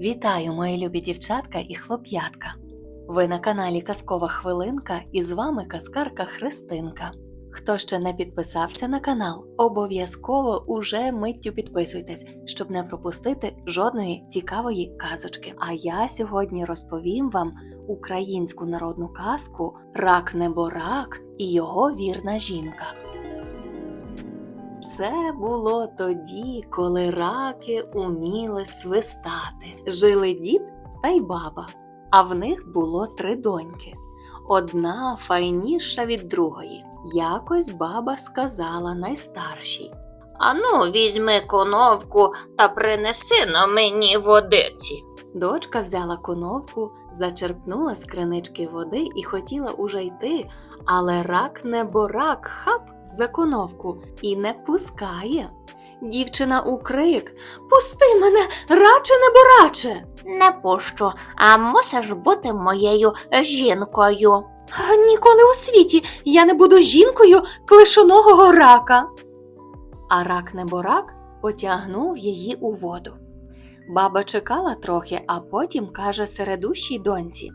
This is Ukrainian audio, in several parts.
Вітаю, мої любі дівчатка і хлоп'ятка. Ви на каналі Казкова Хвилинка і з вами казкарка Христинка. Хто ще не підписався на канал, обов'язково уже миттю підписуйтесь, щоб не пропустити жодної цікавої казочки. А я сьогодні розповім вам українську народну казку Рак неборак і його вірна жінка. Це було тоді, коли раки уміли свистати. Жили дід та й баба, а в них було три доньки. Одна файніша від другої. Якось баба сказала найстаршій. Ану, візьми коновку та принеси на мені водиці. Дочка взяла коновку, зачерпнула з кринички води і хотіла уже йти, але рак не борак хап за коновку і не пускає. Дівчина у крик Пусти мене, раче не бораче. Не пущу, а мусиш бути моєю жінкою. Ніколи у світі я не буду жінкою клишоногого рака. А рак неборак потягнув її у воду. Баба чекала трохи, а потім каже середущій доньці.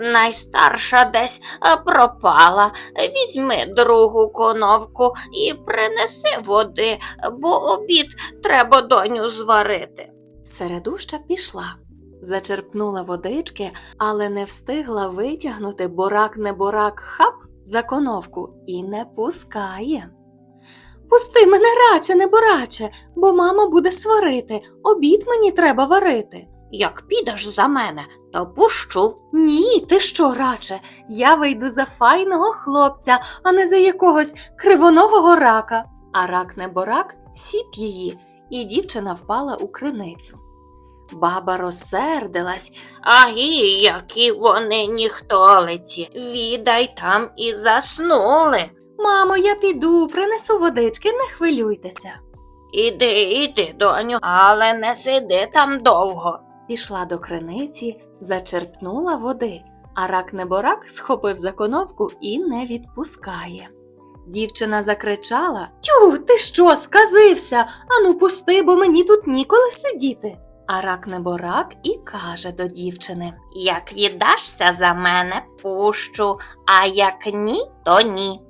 Найстарша десь е, пропала. Візьми другу коновку і принеси води, бо обід треба доню зварити. Середуща пішла, зачерпнула водички, але не встигла витягнути борак не борак хап за коновку і не пускає. Пусти мене раче, не бораче, бо мама буде сварити, обід мені треба варити. Як підеш за мене, пущу. Ні, ти що, раче? Я вийду за файного хлопця, а не за якогось кривоногого рака. А рак не борак сіп її, і дівчина впала у криницю. Баба розсердилась, Агі, які вони ніхтолиці. Відай там і заснули. Мамо, я піду, принесу водички, не хвилюйтеся. Іди, іди, доню, але не сиди там довго. Пішла до криниці, зачерпнула води, а рак неборак схопив за коновку і не відпускає. Дівчина закричала Тю, ти що, сказився? Ану пусти, бо мені тут ніколи сидіти. А рак неборак і каже до дівчини Як віддашся за мене, пущу, а як ні, то ні.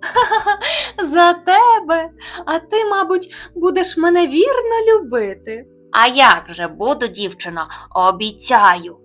Ха. За тебе, а ти, мабуть, будеш мене вірно любити. А як же буду, дівчино, обіцяю.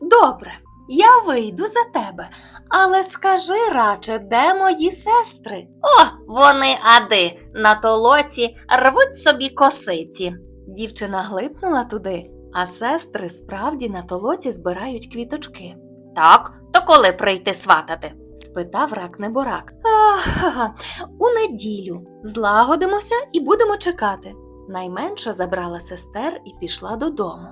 Добре, я вийду за тебе, але скажи радше, де мої сестри? О, вони ади на толоці рвуть собі косиці. Дівчина глипнула туди, а сестри справді на толоці збирають квіточки. Так, то коли прийти сватати? спитав рак неборак. Ага, у неділю злагодимося і будемо чекати. Найменша забрала сестер і пішла додому.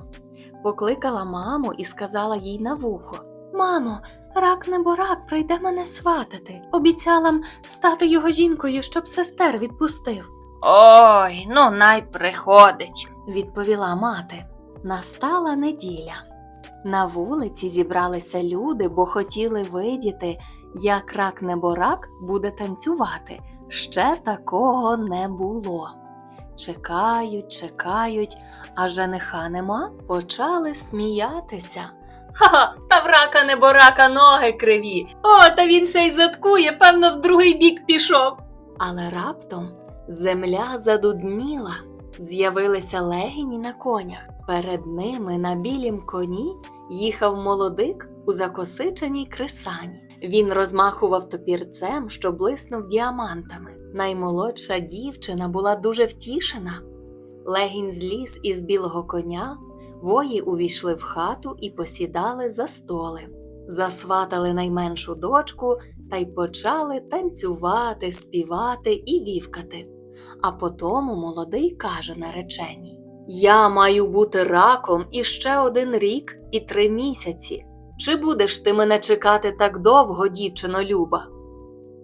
Покликала маму і сказала їй на вухо: Мамо, рак неборак прийде мене сватати. Обіцяла м стати його жінкою, щоб сестер відпустив. Ой, ну най приходить. відповіла мати. Настала неділя. На вулиці зібралися люди, бо хотіли видіти, як рак неборак буде танцювати. Ще такого не було. Чекають, чекають, а жениха нема, почали сміятися. Ха-ха, та в рака неборака ноги криві. О, та він ще й заткує, певно, в другий бік пішов. Але раптом земля задудніла, з'явилися легіні на конях. Перед ними на білім коні їхав молодик у закосиченій кресані. Він розмахував топірцем, що блиснув діамантами. Наймолодша дівчина була дуже втішена. Легінь зліз із білого коня, вої увійшли в хату і посідали за столи. Засватали найменшу дочку та й почали танцювати, співати і вівкати. А потому молодий каже нареченій: Я маю бути раком іще один рік і три місяці. Чи будеш ти мене чекати так довго, дівчино Люба?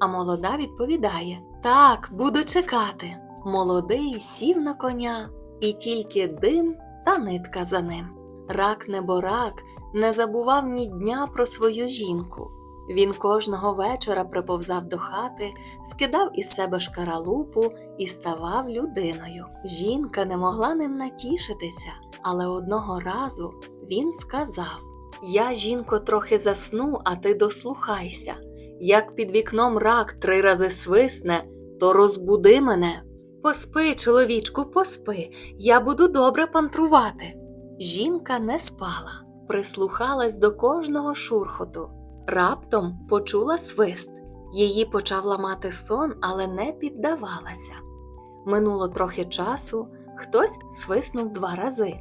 А молода відповідає: Так, буду чекати. Молодий сів на коня, і тільки дим та нитка за ним. Рак неборак не забував ні дня про свою жінку. Він кожного вечора приповзав до хати, скидав із себе шкаралупу і ставав людиною. Жінка не могла ним натішитися, але одного разу він сказав: Я, жінко, трохи засну, а ти дослухайся. Як під вікном рак три рази свисне, то розбуди мене. Поспи, чоловічку, поспи, я буду добре пантрувати. Жінка не спала, прислухалась до кожного шурхоту. Раптом почула свист. Її почав ламати сон, але не піддавалася. Минуло трохи часу, хтось свиснув два рази,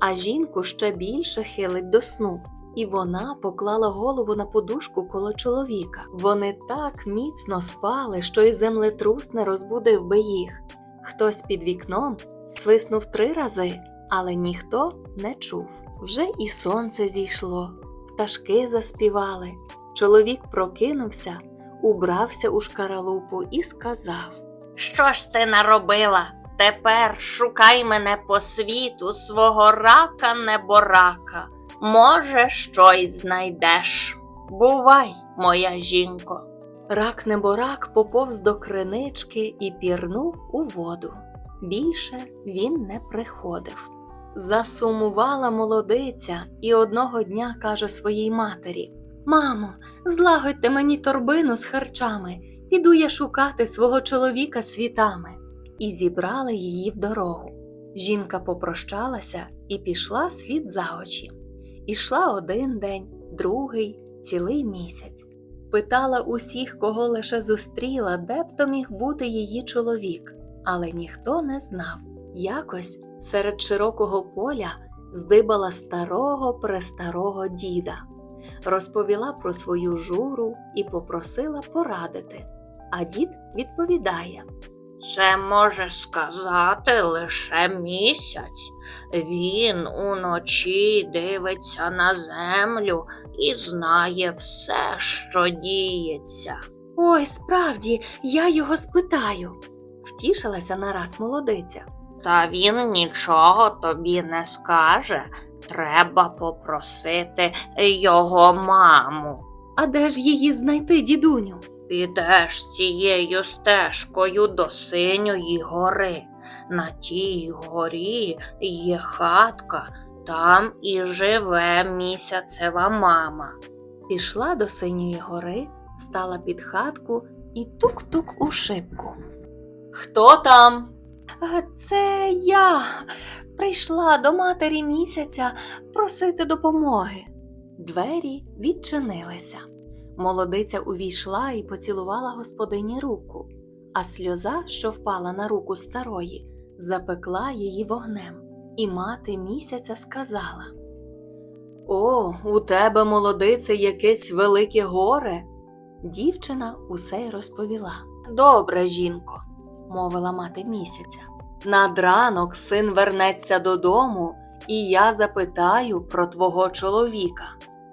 а жінку ще більше хилить до сну, і вона поклала голову на подушку коло чоловіка. Вони так міцно спали, що й землетрус не розбудив би їх. Хтось під вікном свиснув три рази, але ніхто не чув. Вже і сонце зійшло, пташки заспівали. Чоловік прокинувся, убрався у шкаралупу і сказав: Що ж ти наробила? Тепер шукай мене по світу свого рака неборака. Може, щось знайдеш. Бувай, моя жінко. Рак неборак поповз до кринички і пірнув у воду. Більше він не приходив. Засумувала молодиця і одного дня каже своїй матері: Мамо, злагодьте мені торбину з харчами, піду я шукати свого чоловіка світами. І зібрали її в дорогу. Жінка попрощалася і пішла світ за очі. Ішла один день, другий, цілий місяць. Питала усіх, кого лише зустріла, де б то міг бути її чоловік, але ніхто не знав. Якось серед широкого поля здибала старого престарого діда, розповіла про свою журу і попросила порадити. А дід відповідає: Це може сказати лише місяць. Він уночі дивиться на землю і знає все, що діється. Ой, справді, я його спитаю. Втішилася нараз молодиця. Та він нічого тобі не скаже. Треба попросити його маму. А де ж її знайти, дідуню? Підеш цією стежкою до синьої гори. На тій горі є хатка, там і живе місяцева мама. Пішла до синьої гори, стала під хатку і тук-тук у шибку. Хто там? Це я прийшла до матері місяця просити допомоги. Двері відчинилися. Молодиця увійшла і поцілувала господині руку, а сльоза, що впала на руку старої, запекла її вогнем, і мати місяця сказала: О, у тебе, молодице, якесь велике горе. Дівчина усе й розповіла. Добре, жінко, мовила мати місяця. Над ранок син вернеться додому, і я запитаю про твого чоловіка.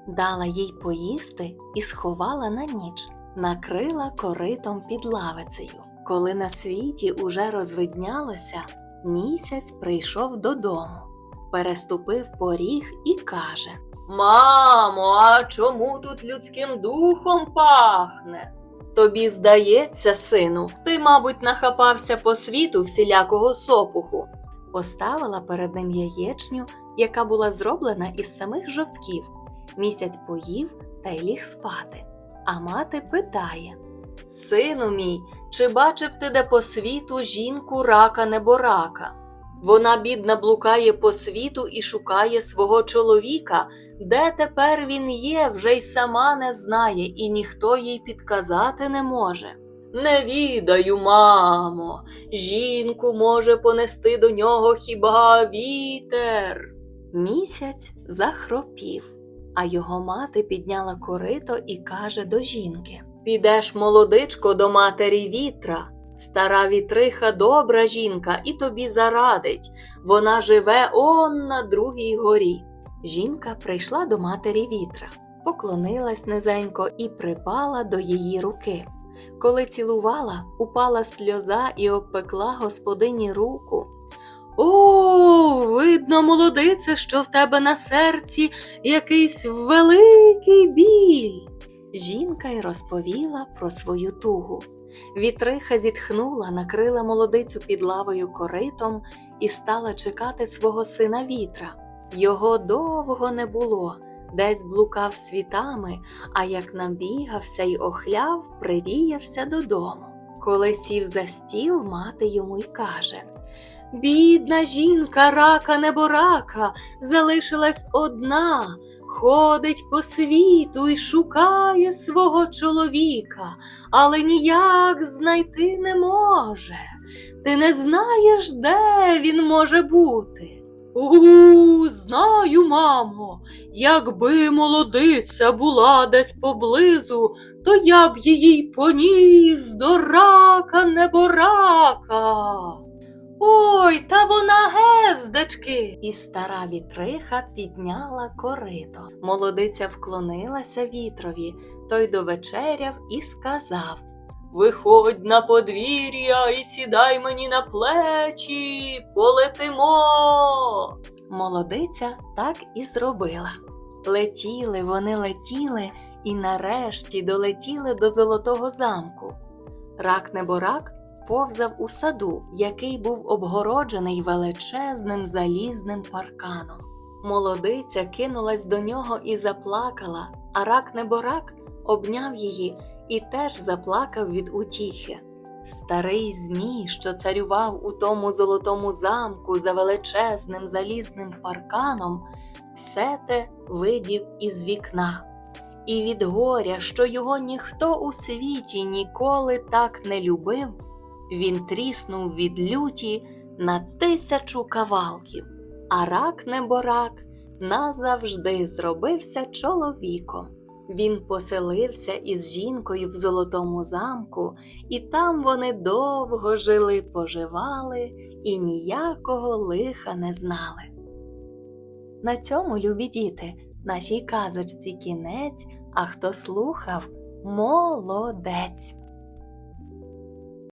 Дала їй поїсти і сховала на ніч, накрила коритом під лавицею. Коли на світі уже розвиднялося, місяць прийшов додому, переступив поріг і каже: Мамо, а чому тут людським духом пахне? Тобі здається, сину, ти, мабуть, нахапався по світу всілякого сопуху. Поставила перед ним яєчню, яка була зроблена із самих жовтків. Місяць поїв та й ліг спати. А мати питає: Сину мій, чи бачив ти де по світу жінку рака неборака? Вона, бідна, блукає по світу і шукає свого чоловіка, де тепер він є, вже й сама не знає, і ніхто їй підказати не може. Не відаю, мамо, жінку може понести до нього хіба вітер. Місяць захропів, а його мати підняла корито і каже до жінки: Підеш, молодичко, до матері вітра. Стара вітриха добра жінка і тобі зарадить. Вона живе он на другій горі. Жінка прийшла до матері вітра, поклонилась низенько і припала до її руки. Коли цілувала, упала сльоза і обпекла господині руку. О, видно, молодице, що в тебе на серці якийсь великий біль. Жінка й розповіла про свою тугу. Вітриха зітхнула, накрила молодицю під лавою коритом і стала чекати свого сина вітра. Його довго не було, десь блукав світами, а як набігався й охляв, привіявся додому. Коли сів за стіл, мати йому й каже Бідна жінка, рака неборака, залишилась одна, ходить по світу й шукає свого чоловіка, але ніяк знайти не може. Ти не знаєш, де він може бути. У, знаю, мамо, якби молодиця була десь поблизу, то я б її поніс до рака неборака. Ой, та вона гездечки. І стара вітриха підняла корито. Молодиця вклонилася вітрові, той довечеряв і сказав Виходь на подвір'я і сідай мені на плечі, полетимо. Молодиця так і зробила. Летіли вони летіли і нарешті долетіли до золотого замку. Рак неборак повзав у саду, який був обгороджений величезним залізним парканом. Молодиця кинулась до нього і заплакала, а рак неборак обняв її і теж заплакав від утіхи. Старий Змій, що царював у тому золотому замку за величезним залізним парканом, все те видів із вікна. І від горя, що його ніхто у світі ніколи так не любив, він тріснув від люті на тисячу кавалків, а рак неборак назавжди зробився чоловіком. Він поселився із жінкою в золотому замку, і там вони довго жили, поживали і ніякого лиха не знали. На цьому, любі діти, нашій казочці кінець, а хто слухав молодець.